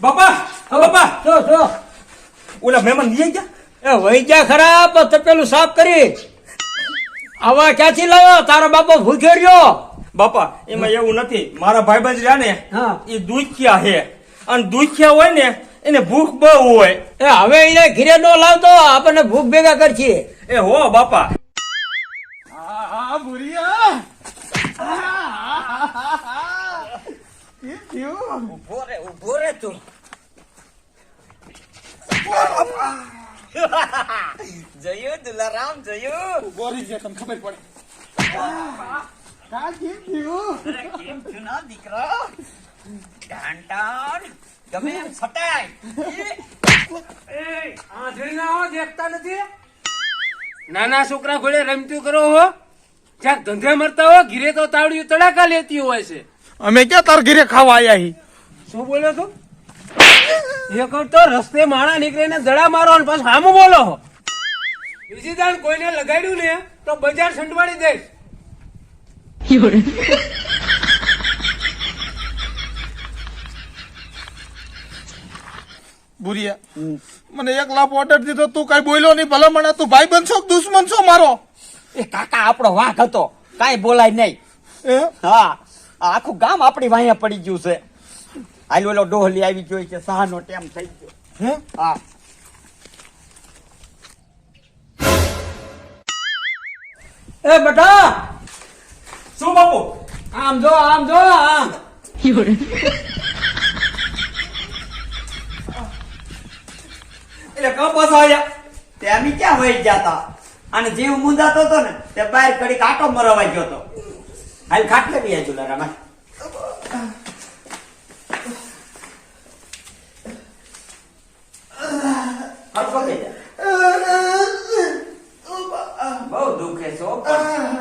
બાપા બાપા. જો જો. ઓલા મહેમાન લઈ ગયા? એ વહી જા ખરાબ તપેલું સાફ કરી. આવા ક્યાંથી લાવ્યો તારો બાપો ભૂખ્યો રહ્યો. બાપા એમાં એવું નથી. મારા ભાઈબંધ રહ્યા ને હા. એ દુખ્યા હે અને દુખ્યા હોય ને એને ભૂખ બહુ હોય. એ હવે એને ઘીરે નો લાવતો આપણને ભૂખ ભેગા કરશે. એ હો બાપા આ ભૂરિયા કેમ થયું ઊભો રે ઊભો રે તું જયું દુલારામ જયું બોરી છે તમને ખબર પડે કા કેમ થયું કેમ છું ના દીકરા ટાંટાણ તમે એમ છટાય દેખતા નથી નાના છોકરા ઘોડે રમતું કરો હો. જ્યાં ધંધે મરતા હો ઘીરે તો તાવડિયું તડાકા લેતી હોય છે. અમે ક્યાં તાર ઘરે ખાવા આવ્યા હી? શું બોલો છો એક તો રસ્તે માણા નીકળીને દડા મારો અને પાછું હામું બોલો બીજી દાન કોઈને લગાડ્યું ને તો બજાર સંડવાડી દઈશ. ભૂરિયા મને એક લાખ ઓર્ડર દીધો તું કઈ બોલ્યો નહીં ભલે મને તું ભાઈ બનશો દુશ્મન છો મારો? એ કાકા આપણો વાઘ હતો. કાઈ બોલાય નહીં. હા. આખું ગામ આપણી વાંયા પડી ગયું છે. આલો ઓલો ડોહલી આવી ગયો છે. સહાનો ટેમ થઈ ગયો. હે? હા. એ બેટા! શું બાપુ? આમ જો આમ જો આમ. એટલે કા પાછા આવ્યા તે અમે ક્યાં વહી જતા અને જીવ મુંજાતો હતો ને તે બહાર કડી કાંટો મરવા ગયો હતો. હાલ ખાટલે બી આજુ લારા હરખો થઈ જા બહુ દુખે છો પણ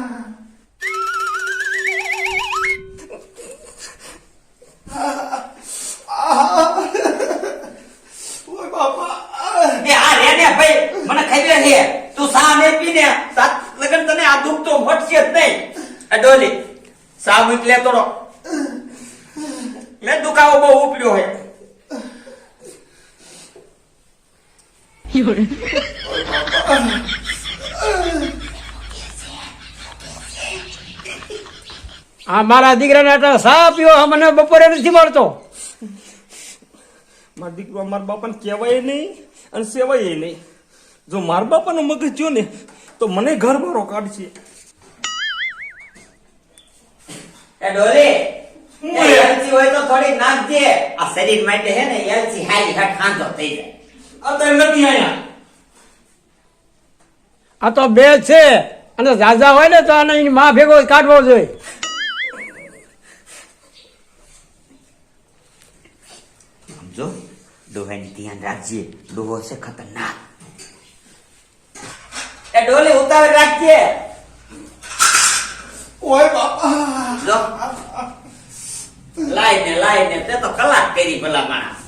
તું સા ને પીને સાત લગન તને આ દુઃખ તો મટશે જ નહીં ડોલી સા મૂક લે તોડો. લે દુખાવો બહુ ઉપડ્યો હે. આ મારા દીકરાને આટલા સા પીવો મને બપોરે નથી મળતો. મારા દીકરો મારા બાપાને કહેવાય નહીં અને સેવાય નહીં. જો મારા બાપાનું મગજ જો ને તો મને ઘર મારો કાઢશે. એ ડોલી શું એ હે? એલચી હોય તો થોડી નાખજે આ શરીર માટે હે ને એલસી હારી હાથ ખાંધો થઈ જાય. અત્યારે નથી આયા આ તો બે છે અને જાજા હોય ને તો આને એની માં ભેગો કાઢવો જોઈએ. સમજો? ડોહાની ધ્યાન રાખજે. ડોહો છે ખતરનાક. એ ડોલી ઉતાવળ રાખજે. ઓય બાપા. જો લાઈ ને લાઈ ને તે તો કલાક કરી ભલા માણસ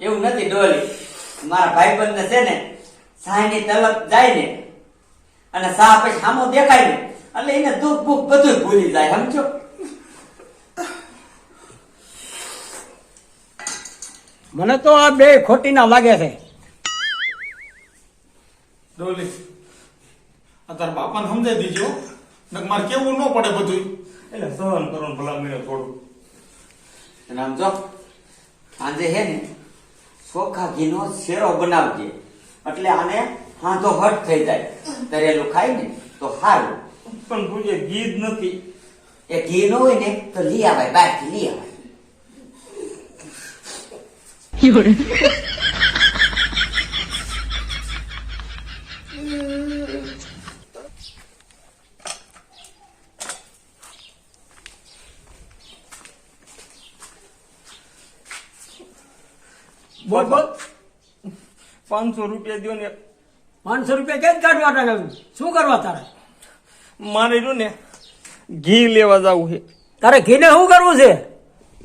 એવું નથી ડોલી મારા ભાઈબંધ ને છે ને સાયની તલબ જાય ને અને સા પછી સામો દેખાય ને એટલે એને દુઃખ ભૂખ બધું ભૂલી જાય સમજો? મને તો આ બે ખોટી ના લાગે છે. ડોલી આ તારા બાપાને સમજાઈ દીજો. નક મારે કેવું ન પડે બધું એટલે સહન કરો ને ભલા થોડું. અને આમ જો સાંજે હે ને ચોખા ઘીનો શેરો બનાવજે. એટલે આને હાંધો હટ થઈ જાય. તરેલું ખાય ને તો સારું પણ પૂજે ગીત નથી. એ ઘી ન હોય ને તો લઈ આવાય બહારથી લઈ આવાય. બોલ બોલ પાંચસો રૂપિયા દો ને. પાંચસો રૂપિયા ક્યાં કાઢવા ટાળ્યું? શું કરવા તારે? મારે રહ્યું ને ઘી લેવા જવું છે. તારે ઘીને શું કરવું છે?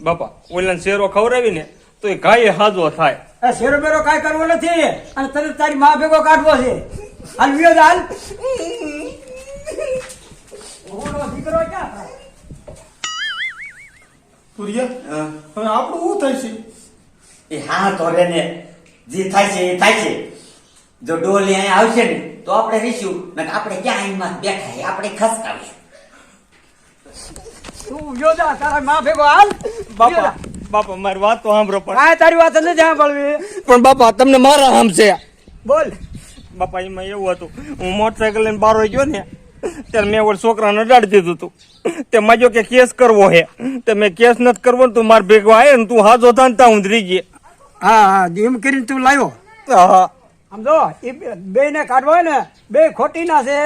બાપા ઓલા શેરો ખવડાવીને તો એ ગાય હાજો થાય. આ શેરો બેરો કાંઈ કરવો નથી. અને તને તારી મા ભેગો કાઢવો છે. હાલ વિયો હાલ. દીકરો ક્યાં? હવે આપણું શું થાય છે? એ હા તો રે ને. જે થાય છે એ થાય છે. જો ડોલ અહીંયા આવશે ને તો આપણે રહીશું ને આપણે ક્યાં અહીંમાં બેઠા છે આપણે ખસકાવીશું તું વિયો તારા મા ભેગો હાલ. બાપા બાપા મારી વાત તો સાંભળો પણ હા તારી વાત નથી સાંભળવી. પણ બાપા તમને મારા છે. બોલ. બાપા એમાં એવું હતું. હું મોટરસાયકલ લઈને બાર ગયો ને ત્યારે મેં ઓલા છોકરાને અડાડી દીધું હતું. તે માજો કે કેસ કરવો હે. તે મેં કેસ નથી કરવો ને તું માર ભેગો આવે ને તું હાજો થાનતા હું રહી ગઈ હા હા એમ કરીને તું લાવ્યો. હા. આમ જો એ બે ને કાઢવો હોય ને બે ખોટી ના છે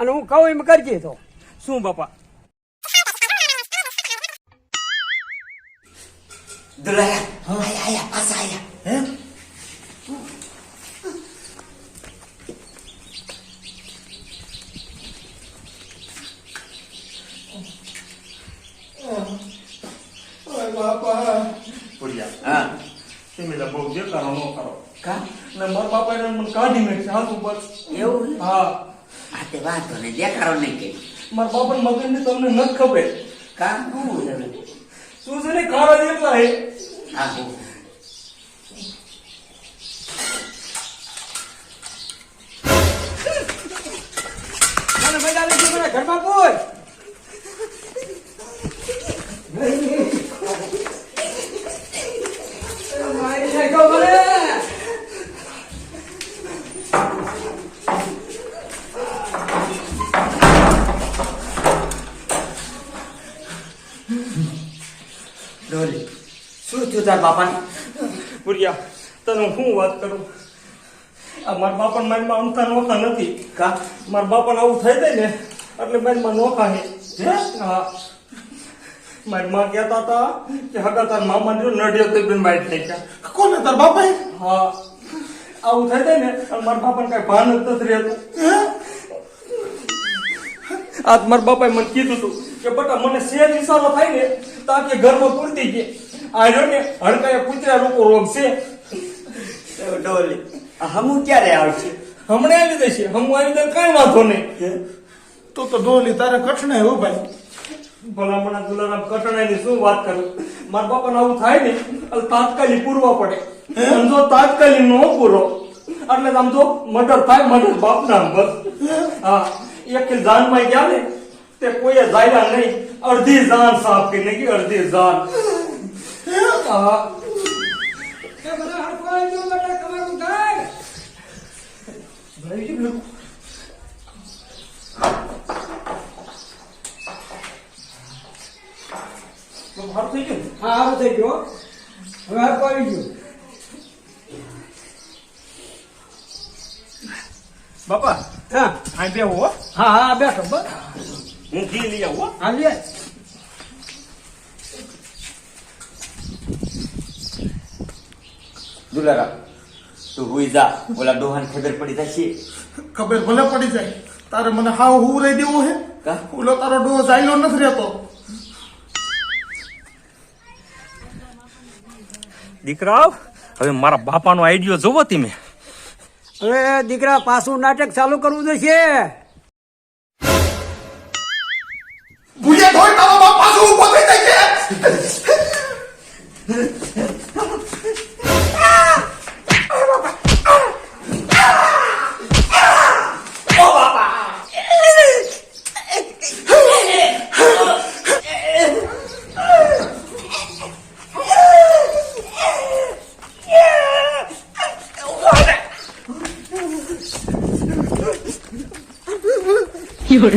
અને હું કહું એમ કરજે તો. શું બાપા? દુલાયા આયા આયા પાછા આયા. હે? પુરિયા હા. તમે બહુ દેખાડો ન કરો. કા? ને મારા બાપા એને મને કાઢી નાખશે હાથ ઉપર. એવું હા. આ તે વાંધો નહીં દેખાડો નહીં કે મારા બાપા મગજની તમને નથી ખબર. કા? શું છે શું છે ને? કાળા જેટલા હે હા. ઘરમાં પૂછ થયું તાર બાપાને. બુરિયા તને હું વાત કરું? આ મારા બાપાને મારી માં અમથા નોખા નથી. કા? મારા બાપાને આવું થઈ જાય ને એટલે મારી માં નોખા હે? હે? મારી માં કહેતા હતા કે હગા તાર મામા જો નડિયો તો બેન બાઈટ થઈ ગયા કોને તાર બાપા હા. આવું થઈ જાય ને અને મારા બાપાને કઈ ભાન જ નથી રહેતું. આજ મારા બાપાએ મને કીધું હતું કે બટા મને શેર ઇશારો થાય ને તો આખી ઘરમાં પૂરતી ગઈ આ રહ્યો ને હડકાયા કૂતરા રૂપો રોગ છે. ડોલી. હમું ક્યારે આવશે? હમણાં આવી દેશે હમું આવી દે કઈ વાંધો નહીં. તો તો ડોલી તારે કઠણાય હો ભાઈ. ભલામણા દુલારામ કઠણાઈની શું વાત કરું? મારા બાપાને આવું થાય ને એટલે તાત્કાલિક પૂરવા પડે. અને જો તાત્કાલિક નો પૂરો એટલે આમ જો મર્ડર થાય મર્ડર બાપના બસ. હા? એક જાનમાં ગયા ને તે કોઈએ જાયલા નહીં અડધી જાન સાફ કરી નાખી અડધી જાન. મને બેટા તમારું થાય. ને? થઈ ગયું? હા સારું થઈ ગયો હવે હડકો ગયો બાપા હા. આ બે હો. હા હા બેઠો બસ. હું ઘી લઈ આવું હા. હા દુલારા તું હુઈ જા ઓલા ડોહાને ખબર પડી જશે. ખબર ભલે પડી જાય. તારે મને હાવ હું રહી દેવું હે? કા? ઓલો તારો ડોહ જાયલો નથી રહેતો. દીકરા હવે મારા બાપાનો આઈડિયો જોવો તમે. હવે દીકરા પાછું નાટક ચાલુ કરવું જશે 夜。